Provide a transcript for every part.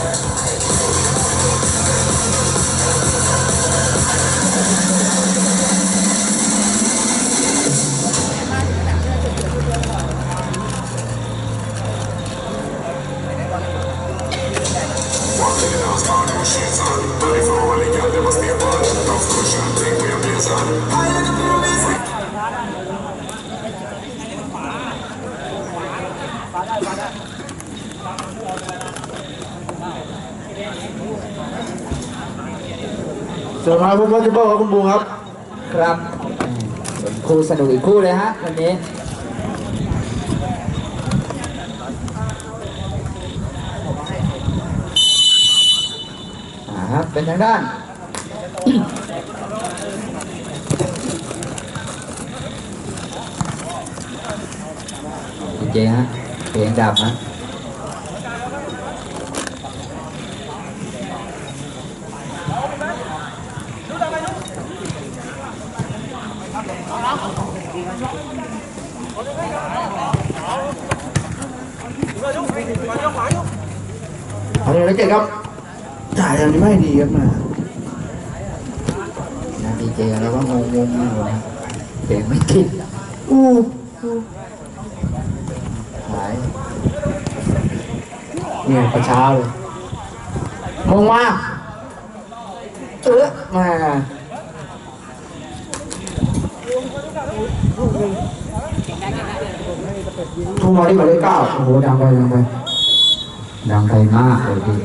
เสื อน้อยพุ่มวัชเบิลครับคุณบูครับครับคู่สนุกอีกคู่เลยฮะวันนี้อ่าครับเป็นทางด้านดีเจฮะเพลงดับฮะ เอาเลยนะเกดครับ จ่ายอย่างนี้ไม่ดีครับมานะดีเจแล้วก็งงงๆอยู่นะเพลงไม่ติดอู้หายเนี่ยประช้าเลยมงมาเออมาทุ่มมาที่หมายเลขเก้าโอ้โหดังไปดังไป ดังไปมากเลยพี่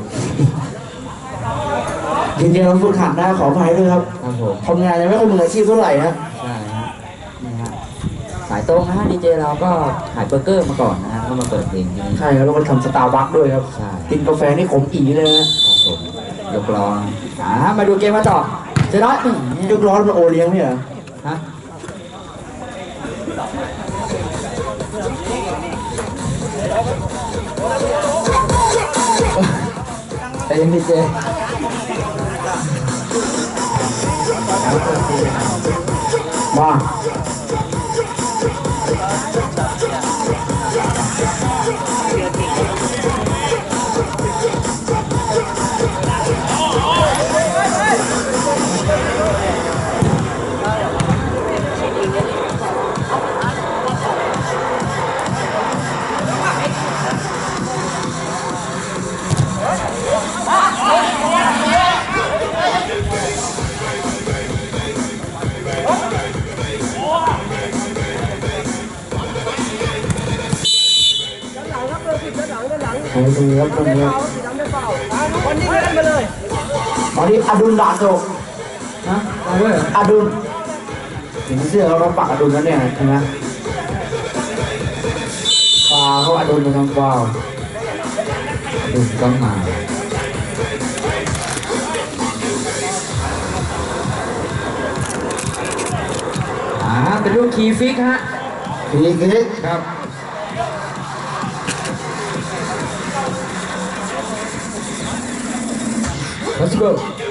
จริงๆเราฝึกหัดนะขออภัยด้วยครับครับผมทำงานยังไม่ค่อยมืออาชีพเท่าไหร่นะใช่ฮะนี่ฮะสายตรงนะฮะดีเจเราก็ขายเบอร์เกอร์มาก่อนนะฮะก็มาเปิดเพลงที่นี่ใช่ครับแล้วก็ทำสตาร์บัคด้วยครับ ใช่กินกาแฟนี่ขมอีเลยนะ ครับผมยกลองอ่ามาดูเกมมาต่อเจ๊น้อยอื้อหือยกร้อนเป็นโอเลี้ยงเนี่ยเหรอฮะ แต่ยัง ตรงนี้วันนี้เล่นไปเลยตอนนี้อดุลดาโศกฮะอดุลเห็นเสื้อเขาปักอดุลแล้วเนี่ยใช่ไหมฟาเขาอดุลเป็นทางฟาวดูต้องมาอ่าเป็นลูกคีฟิกฮะทีนี้ครับ Let's go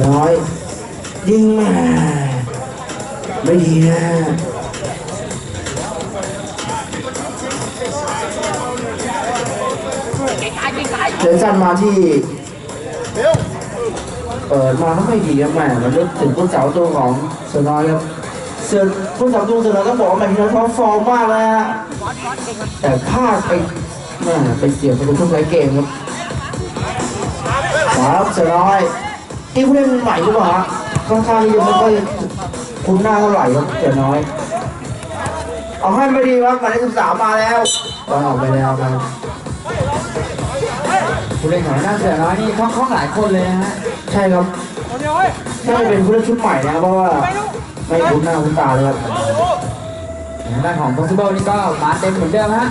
เสือน้อย ยิงม่ไม่ดีนะเจสันมาที่เปิดมาไม่ดีครับแม่มันนึกถึงผู้สาวตัวของเสือน้อยครับเสือผู้สาวตัวเสือน้อยต้องบอกว่าแมนยูท็อปฟอร์มมากเลยฮะแต่พลาดไปแม่ไปเสียประตูช่วงท้ายเกมครับครับเสือน้อย นี่ผู้เล่นใหม่หรือเปล่าฮะค่อนข้างที่จะไม่ค่อยคุ้นหน้าเท่าไหร่ครับเสือน้อย เอาให้ไม่ดีครับหมายเลขสิบสามมาแล้วตอนออกไปแล้วครับผู้เล่นของหน้าเสือน้อยนี่คล่องคล่องหลายคนเลยนะฮะใช่ครับน่าจะเป็นผู้เล่นชุดใหม่นะเพราะว่าไม่คุ้นหน้าคุ้นตาเลยครับทางด้านของ Possible นี่ก็มาเต็มเหมือนเดิมฮะ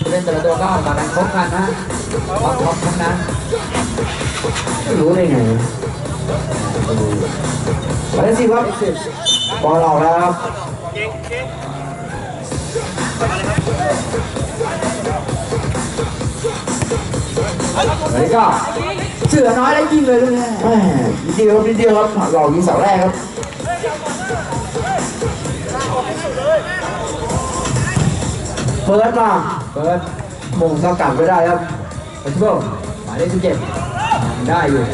ผู้เล่นแต่ละตัวก็มากันครบครันนะ ฮะพร้อมๆทั้งนั้นรู้ได้ไงหมายเลขสิบครับบอลออกแล้วครับเฮ้ยก็เสือน้อยแล้วยิงเลยลูกนี้แหม่นิดเดียวครับนิดเดียวครับหลอกยิงเสาแรกครับเปิดมาเปิดมงสกัดไม่ได้ครับ ปัจจุบันหมายเลขสิบเจ็ดได้อยู่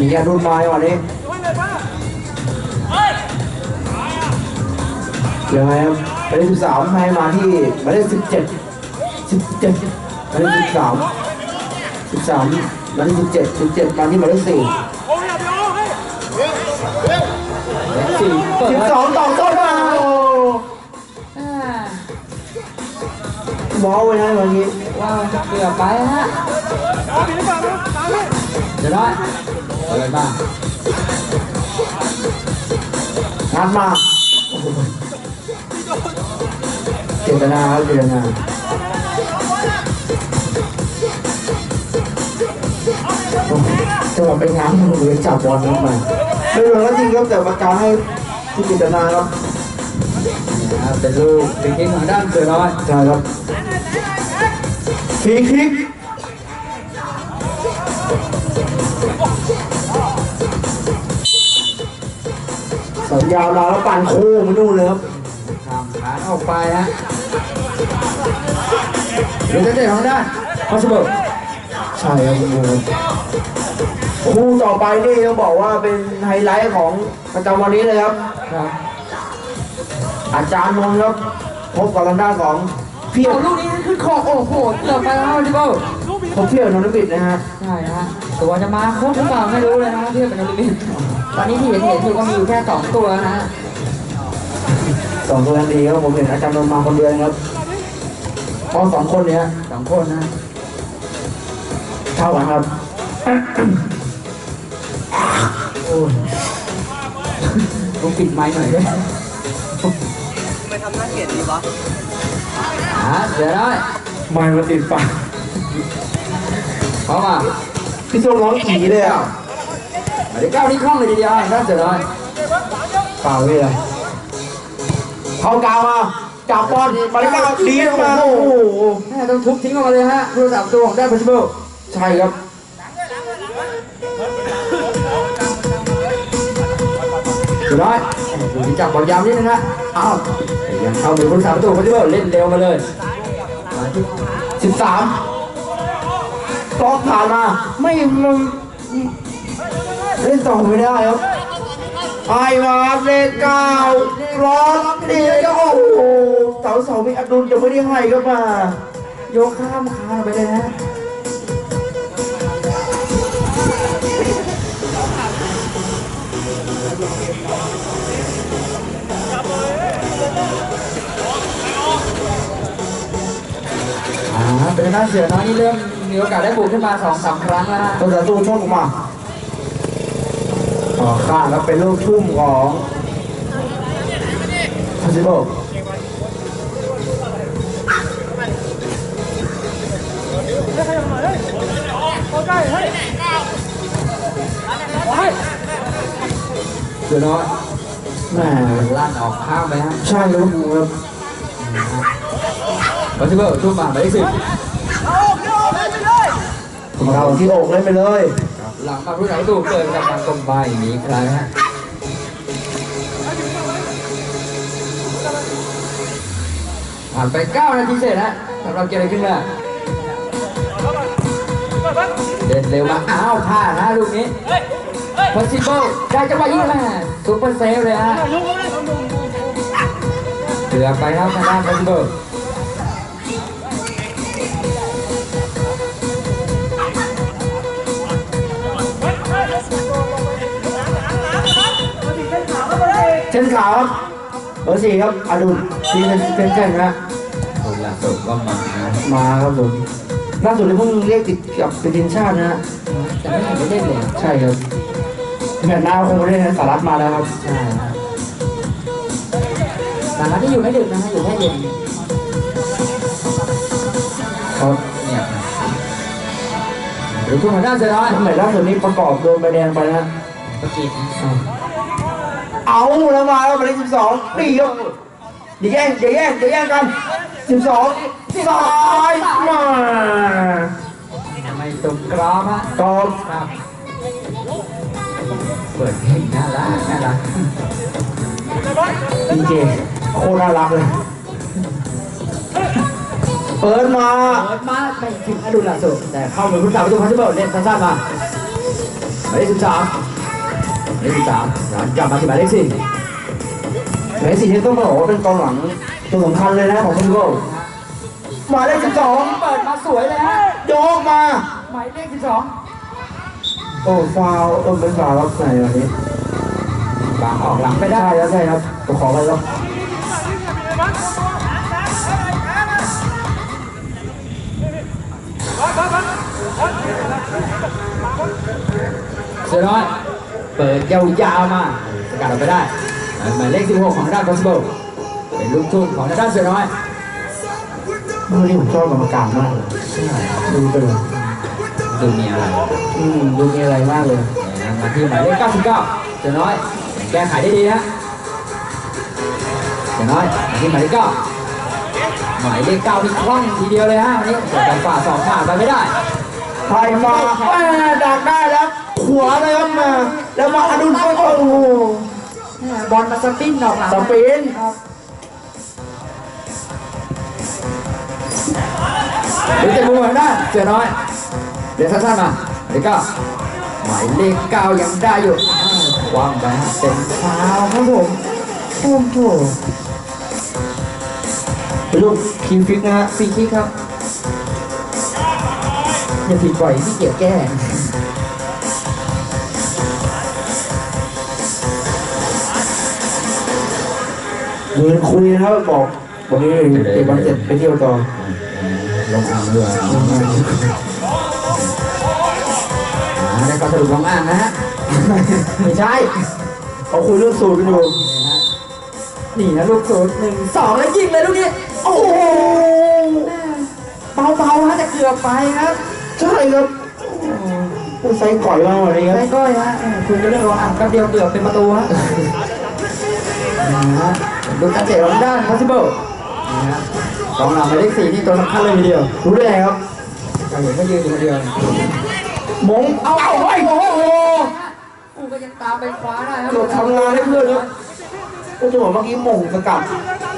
มีอดุลมาวันนี้ยังไงครับหมายเลขสิบสามให้มาที่หมายเลขสิบเจ็ดสิบเจ็ดหมายเลขสิบสามสิบสามหมายเลขสิบเจ็ดสิบเจ็ดมาที่หมายเลขสี่สี่เปิดสิบสองต่อต้นมาโอ้อ่าบอลไว้นะวันนี้ ว้าวเกือบไปฮะเดี๋ยวน้อยเปิดมางัดมาโอ้โหเจตนาครับเจตนาโอ้โหจังหวะไปง้างมือเลยจับบอลเข้ามาไม่โดนก็จริงครับแต่ประการให้ที่เจตนาครับนะครับเป็นลูกเป็นคิกของด้านเสือน้อยใช่ครับ ฟรีคิกสัญญาณมาแล้วปั่นโค้งไปนู่นเลยครับทำขาออกไปฮะลูกเตะของด้านพอสเบิร์ใช่ครับคุณครูคู่ต่อไปนี่ต้องบอกว่าเป็นไฮไลท์ของประจำวันนี้เลยครับครับอาจารย์นนท์ครับพบกับทางด้านของเพียโอ้รลูกนี้ขึ้น คอโอ้โหเกือบไปแล้วพอสเบิร์พบเพียรนนทบิดนะฮะ ใช่ฮะตัวจะมาครบหรือเปล่าไม่รู้เลยนะเทียบเป็นโอลิมปิกตอนนี้ที่เห็นเห็นอยู่ก็มีอยู่แค่สองตัวนะฮะสองตัวนั้นดีครับผมเห็นอาจารย์นนท์มาคนเดียวนะครับเพราะสองคนเนี้ยสองคนนะเท่ากันครับโอ้ยต้องปิดไม้หน่อยด้วยไปทำหน้าเกลียดดีวะ อ่าเดี๋ยวได้ไม้มาติดปากเข้ามาพี่ส้มร้องอีเลยอะมาดิเก้านี่คล่องเลยทีเดียวด้านเสือน้อยเปล่าเลยอะเข้ากาวมาจับบอลมาเลก้าดีลงมาโอ้โหแม่ต้องทุบทิ้งออกมาเลยฮะผู้สามตัวของด้านพัชเบิลใช่ครับ สือน้อยดูที่จับบอลยาวนิดนึงฮะอ้าวยังเข้ามือผู้สามประตัวพัชเบิลเล่นเร็วมาเลยสิบสามกองผ่านมาไม่มเล่นต่อไม่ได้ครับไอมาเลขเก้าร้อนดีแล้วโอ้โหเสาเสามีอดุลจะไม่ได้ให้ก็มา โยกข้ามคานไปเลยฮะ เป็นหน้าเสือน้อยนี่เริ่มมีโอกาสได้บุกขึ้นมาสองสามครั้งแล้วฮะตัวสาตูชกออกมาอ๋อข้างแล้วเป็นลูกทุ่มของพัชิโบเสือ น้อยแหม่ลั่นออกข้ามไปฮะใช่ครับครับบัตเทอร์ทุ่มมาหมายเลขสิบเราที่อกเล่นไปเลย หลังมาผู้สาวตูเกิดกับทางกลมใบหนีใครฮะผ่านไป 9 นาทีเสร็จฮะสำหรับเกมอะไรขึ้นมาเดินเร็วมาอ้าวพลาดนะลูกนี้ possible ได้จังหวะยิงมาซุปเปอร์เซฟเลยฮะเกือบไปครับทางด้าน possible เช่นขาวครับเบอร์สี่ครับอดุลทีเป็นเป็นเช่นนะคนละสุดก็มานะมาครับผมล่าสุดที่เพิ่งเรียกติดกับเป็นทีมชาตินะฮะแต่ไม่เห็นไม่เล่นเลยใช่ครับ แมตช์หน้าคงไม่ได้นะสารัฐมาแล้วครับใช่ฮะสาระที่อยู่ไม่ดึกนะฮะอยู่แค่เย็นครับเนี่ยดูลูกทุ่งของด้านเสือน้อยทำไมล่าสุดนี้ประกอบโดนใบแดงไปนะประกิตเอาแล้วมาแล้วหมายเลขสิบสองนี่ครับอย่าแย่งอย่าแย่งอย่าแย่งกันสิบสองซ้ายมาไม่ตรงกรอบฮะตอบครับเปิดเพลงน่ารักน่ารักดีเจโคตรน่ารักเลยเปิดมาเปิดมาไม่ถึงอดุลละสุดแต่เข้าเหมือนผู้สาวประตูพันธุ์เบิร์เล่นสั้นๆมาหมายเลขสิบสามหมายเลขสิบสามย้อนกลับมาที่หมายเลขสี่หมายเลขสี่นี้ต้องบอกว่าเป็นกองหลังตัวสำคัญเลยนะของฟิโก้หมายเลขสิบสองเปิดมาสวยเลยฮะโยกมาหมายเลขสิบสอง โอ้ฟาวเออเป็นฟาวรับไหนวันนี้บางออกหลังไปได้ใช่แล้วใช่ครับผมขอไปครับเสือน้อยเปิดยาวๆมาสกัดออกไปได้หมายเลข16ของด้านคอสโบเป็นลูกทุ่งของด้านเสือน้อยวันนี้ผมชอบกรรมการมากเลยดูไปเลย ดูมีอะไรอืมดูมีอะไรมากเลยมาที่หมายเลข99เสือน้อย แก้ไขได้ดีฮะเสือน้อยมาที่หมายเลข9หมายเลข9นี่คล่องทีเดียวเลยฮะวันนี้แต่การฝ่าสองผ่านไปไม่ได้ไทยมาแม่ดักได้แล้วขวาเลยครับมาแล้วมาอดุลก็โอ้โหบอลมาสปินออกหลังสปินหรือจะมุมของด้านเสือน้อย เดี๋ยวสั้นๆมาหมายเลขเก้าหมายเลขเก้ายังได้อยู่อ้าววางไปฮะเป็นฟาวครับผมโอ้โหเป็นลูกคิวฟิกนะฮะฟรีคิกครับอย่าผิดบ่อยที่เกียจแก้ยืนคุยนะครับบอกวันนี้เตะบอลเสร็จไปเที่ยวต่อลงอ่างด้ วยได้ก็สรุปลงอ่างนะฮะ ไม่ใช่เขาคุยเรื่องสูตรกันอยู่ นี่นะลูกศูนย์หนึ่งสองแล้วยิงเลยลูกนี้ โอ้โหเบาๆฮะแต่เกือบไปครับใช่ครับผู้ใส่ก่อยมาวันนี้ครับไม่ก้อยฮะคุยกันเรื่องลงอ่างแป๊บเดียวเกือบเป็นประตูฮะนะฮะดูการเตะของด้าน possible นี่ฮะกองหลังหมายเลขสี่นี่ตัวสำคัญเลยทีเดียวรู้ได้ไงครับเราเห็นเขายืนอยู่คนเดียว มงเอาเอาไว้โอ้โหกูก็ยังตามไปคว้าได้ครับเกือบทำงานให้เพื่อนครับก็จะบอกเมื่อกี้มงสกัด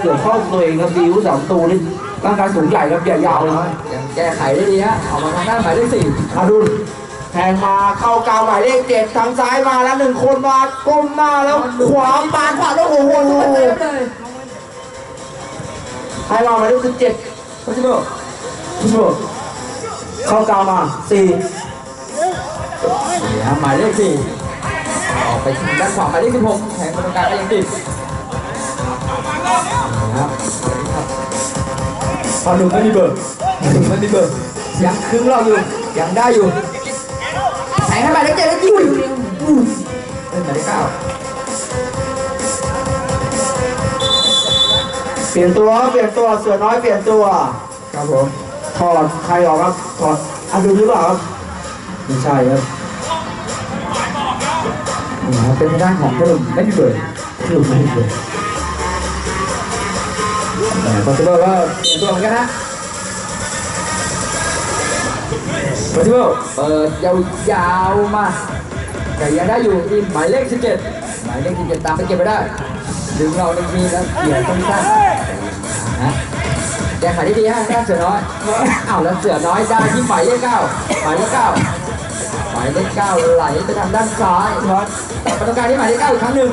เกือบเข้าตัวเองครับดีวุสามตูนี่ร่างกายสูงใหญ่ครับใหญ่ยาวเลยนะยังแก้ไขได้ดีฮะออกมาทางด้านหมายเลขสี่อาดุลแทงมาเข้ากลางหมายเลขเจ็ดทางซ้ายมาแล้วหนึ่งคนมาก้มหน้าแล้วขวาปาดขวาแล้วโอ้โหเต็มเลยใครมาหมายเลขสิบเจ็ด possible พี่โบเข้ากลางมาสี่ นี่ฮะหมายเลขสี่ออกไปทางด้านขวาหมายเลขสิบหกแทงตรงกลางก็ยังติดนะครับพอหนุ่มไม่มีเบอร์ไม่มีเบอร์ยังครึ่งรอบอยู่ยังได้อยู่แทงให้หมายเลขเจ็ดแล้วยิงเป็นหมายเลขเก้าเปลี่ยนตัวครับเปลี่ยนตัวเสือน้อยเปลี่ยนตัวครับผมถอดใครออกครับถอดอาดุลหรือเปล่าครับ ไม่ใช่ครับนี่ครับเป็นทางด้านของขนมไม่มีเบอร์หนุ่มไม่มีเบอร์แต่พอสเบอร์ก็เปลี่ยนตัวเหมือนกันนะพอสเบอร์เปิดยาวๆมาแต่ยังได้อยู่ที่หมายเลข 17 หมายเลข 17 ตามไปเก็บไปได้ ดึงเราหนึ่งทีแล้วเกี่ยวต้นสั้นนะแก้ไขได้ดีฮะด้าเสือน้อยอ้าวแล้วเสือน้อยได้ที่หมายเลขเก้าหมายเลขเก้าหมายเลขเก้าไหลไปทางด้านซ้ายนอตประตูการที่หมายเลขเก้าอีกครั้งหนึ่ง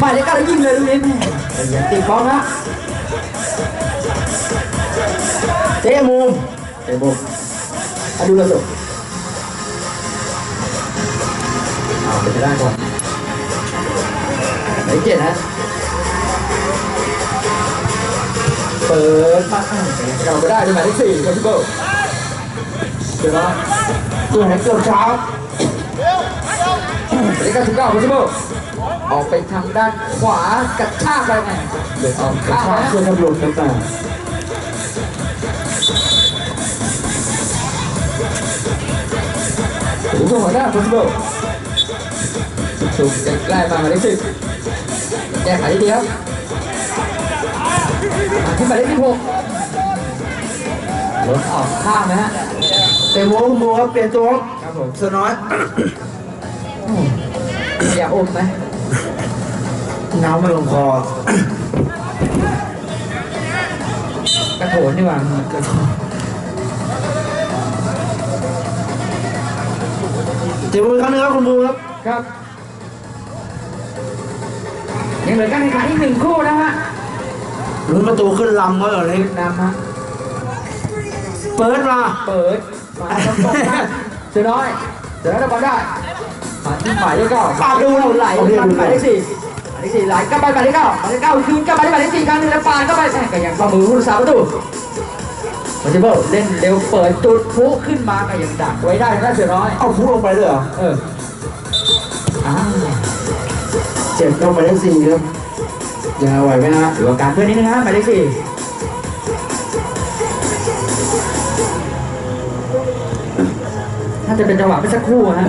หมายเลขเก้าแล้วยิงเลยลูกนี้แต่ยังตีบอลนะเจ๊มุมเตะบุกอะดูเลยสุเอาไปจะได้ก่อนหมายเลขเจ็ดนะเปิดมาอะกลับไปได้ด้วยหมายเลขสี่คอนทิเบิลเดี๋ยวนะตัวไหนเกือบเช้าหมาย เลขเก้าสิบเก้าคอนทิเบิลออกไปทางด้านขวากระชากไปไงเดือดออกกระข้างชากนะเสื้อตำรวจครับแต่ช่วงหัวหน้า possible สุกจะใกล้มาหมายเลขสิบแก้ไขได้ดีครับมาที่หมายเลขที่หกรถออกข้างนะฮะเต็มวงคุณบูครับเปลี่ยนตัวครับครับผมเสือน้อย อย่าอมไหมน้ำไม่ลงคอกระโถนดีกว่าเจ็บมือครั้งหนึงครับคุณบูครับ ครับยังเหลือการแข่งขันอีกหนึ่งคู่นะฮะลุ้นประตูขึ้นลำก็เลยนำฮะเปิดมา เปิดมาตรงๆนะเสือน้อยเสือน้อยได้บอลได้มาที่ หมายเลขเก้าปาดดูเราไหลโอเคมาที่หมายเลขสี่หมายเลขสี่ไหลกลับไปหมายเลขเก้าหมายเลขเก้าคืนกลับไปที่หมายเลขสี่ครั้งหนึ่งแล้วปาดเข้าไปแม่ก็ยังเข้ามือผู้รักษาประตูมาจิเบิลเล่นเร็วเปิดจุดพลุขึ้นมาก็ยังดักไว้ได้นะเสือน้อยเอาพุลงไปเลยเหรอเอออ้าวเจ็บเข้าไปได้สี่ครับยังไงไหวไหมฮะดูอาการเพื่อนนิดนึงฮะหมายเลขสี่น่าจะเป็นจังหวะเมื่อสักครู่ฮะ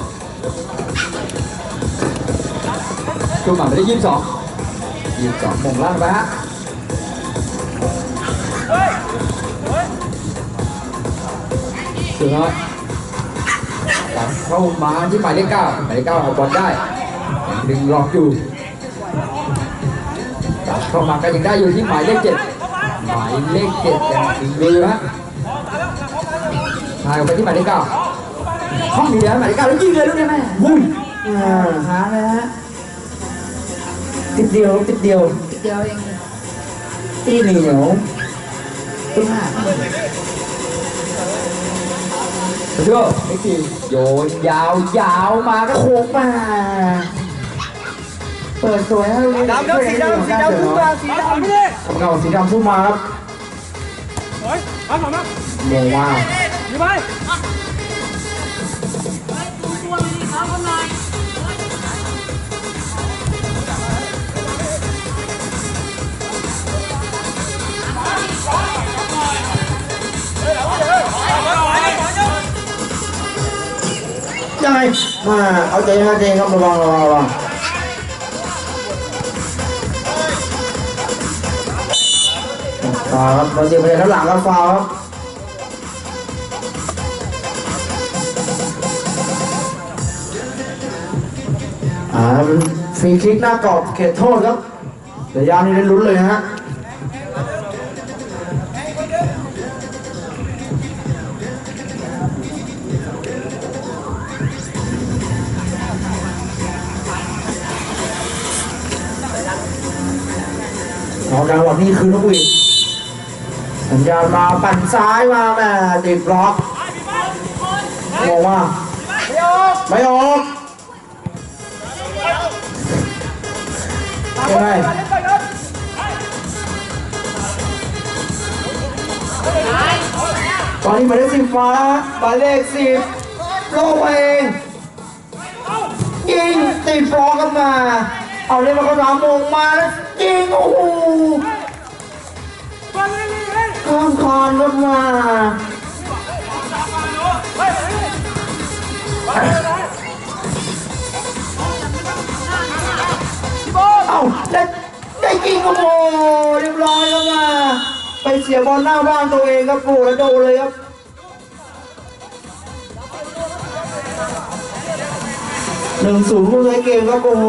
มนักกีฬานะเดี๋ยวน้อยเล่นมาที่หมายเลขสี่ครับเปลี่ยนแกนว้าวนะครับแรงไปนิดนึงฮะออกข้างไปใช่ครับส่งหน้าพัสดุจุ่มหมาไม่ได้ยี่สิบสองยี่สิบสองมงล่างไปฮะเดี๋ยวน้อยตัดเข้ามาที่หมายเลขเก้าหมายเลขเก้าเอาบอลได้ยังดึงล็อกอยู่ตัดเข้ามาก็ยังได้อยู่ที่หมายเลขเจ็ดหมายเลขเจ็ดยังดึงอยู่ฮะทายออกไปที่หมายเลขเก้าห้องดีแล้วหมายเลขเก้าแล้วยิงเลยลูกนี้แม่วุ้ยอ่าหาเลยฮะ ติดเดียวติดเดียวเดียวเองตีเหนียวตุ้มห้าเชื่อไอ้ทีโยนยาวยาวมาก็โค้งมา เปิดสวยให้ดำแล้วสีดำสีดำขึ้นมาสีดำไม่ได้เงาสีดำพุ่งมาครับเฮ้ยเอาหน่อยมั้งมองว่าอยู่ไหม ยังไงมาเอาใจเอาใจครับระวังระวังระวังฟาวครับเราเตรียไปข้างหลังครับฟาวครับอ่าฟรีคลิกหน้ากรอบเขตโทษครับเดี๋ยวยานี่ได้ลุ้นเลยฮะ ออกการบอกนี่คือนกหวีดสัญญาณมาปั่นซ้ายมาแม่ติดบล็อกบอกว่าไม่ออกยังไงตอนนี้หมายเลขสิบฟ้าหมายเลขสิบโลกเองยิงติดบล็อกกันมา เอาเล่นมาเขาสามโมงมาแล้วยิงโอ้โหข้ามคานรถมาเอาได้ได้ยิงโอ้โหเรียบร้อยแล้วมาไปเสียบอลหน้าบ้านตัวเองครับโอ้แล้วโดนเลยครับหนึ่งศูนย์ผู้ใช้เกมครับโอ้โห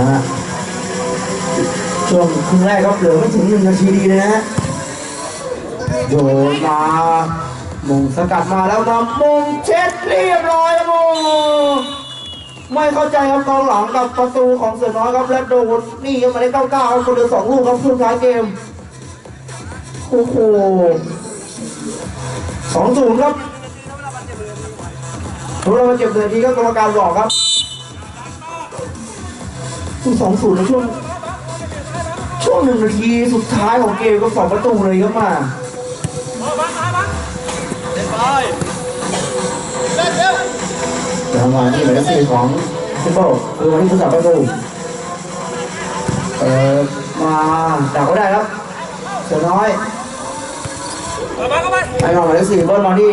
ฮะช่วงครึ่งแรกครับเหลือไม่ถึงหนึ่งนาทีดีนะฮะโยนมามงสกัดมาแล้วมามงเช็ดเรียบร้อยครับโมไม่เข้าใจครับกองหลังกับประตูของเสือน้อยครับและโดนนี่ยังมาได้เก้าเก้าครับคนเดียวสองลูกครับครึ่งท้ายเกมโอ้โหสองศูนย์ครับเรามาเก็บนาทีก็กรรมการบอกครับ สองศูนย์ในช่วงช่วงหนึ่งนาทีสุดท้ายของเกมก็สองประตูเลยครับมาจังหวะนี้หมายเลขสี่ของซิมโบคือวันที่ผู้สาประตูเปิดมาดักก็ได้ครับเสือน้อยมาเข้าไปไปมาหมายเลขสี่เบิ้ลมาที่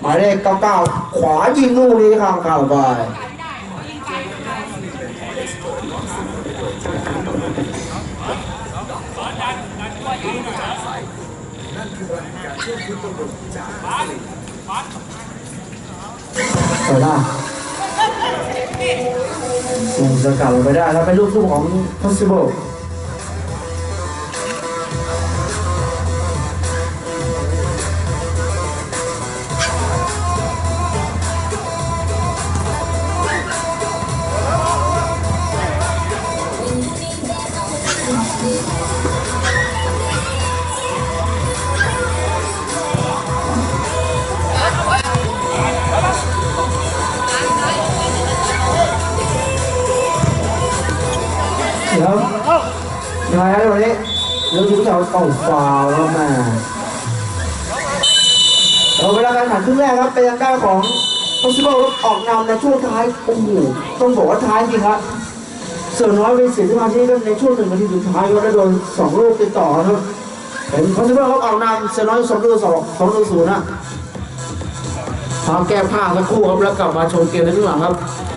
หมายเลขเก้าเก้าขวายิงลูกนี้ข้างข้างไป เปิดหน้าลงสกัดลงไปได้แล้วเป็นลูกทุ่ของ possible เยังไงครับวันนี้เดี๋ยวคุณผู้ชมต้องฟาวแล้วแม่เราเวลาการแข่งขันครึ่งแรกครับเป็นทางด้านของ possible ครับออกนำในช่วงท้ายโอ้โหต้องบอกว่าท้ายจริงครับเสือน้อยเป็นเสียสมาธิครับในช่วงหนึ่งนาทีสุดท้ายก็ได้โดนสองลูกติดต่อครับเป็น possible ครับออกนำเสือน้อยสองลูกสองสองลูกศูนย์นะพร้อมแก้ผ้าสักคู่ครับแล้วกลับมาชมเกมในครึ่งหลังครับ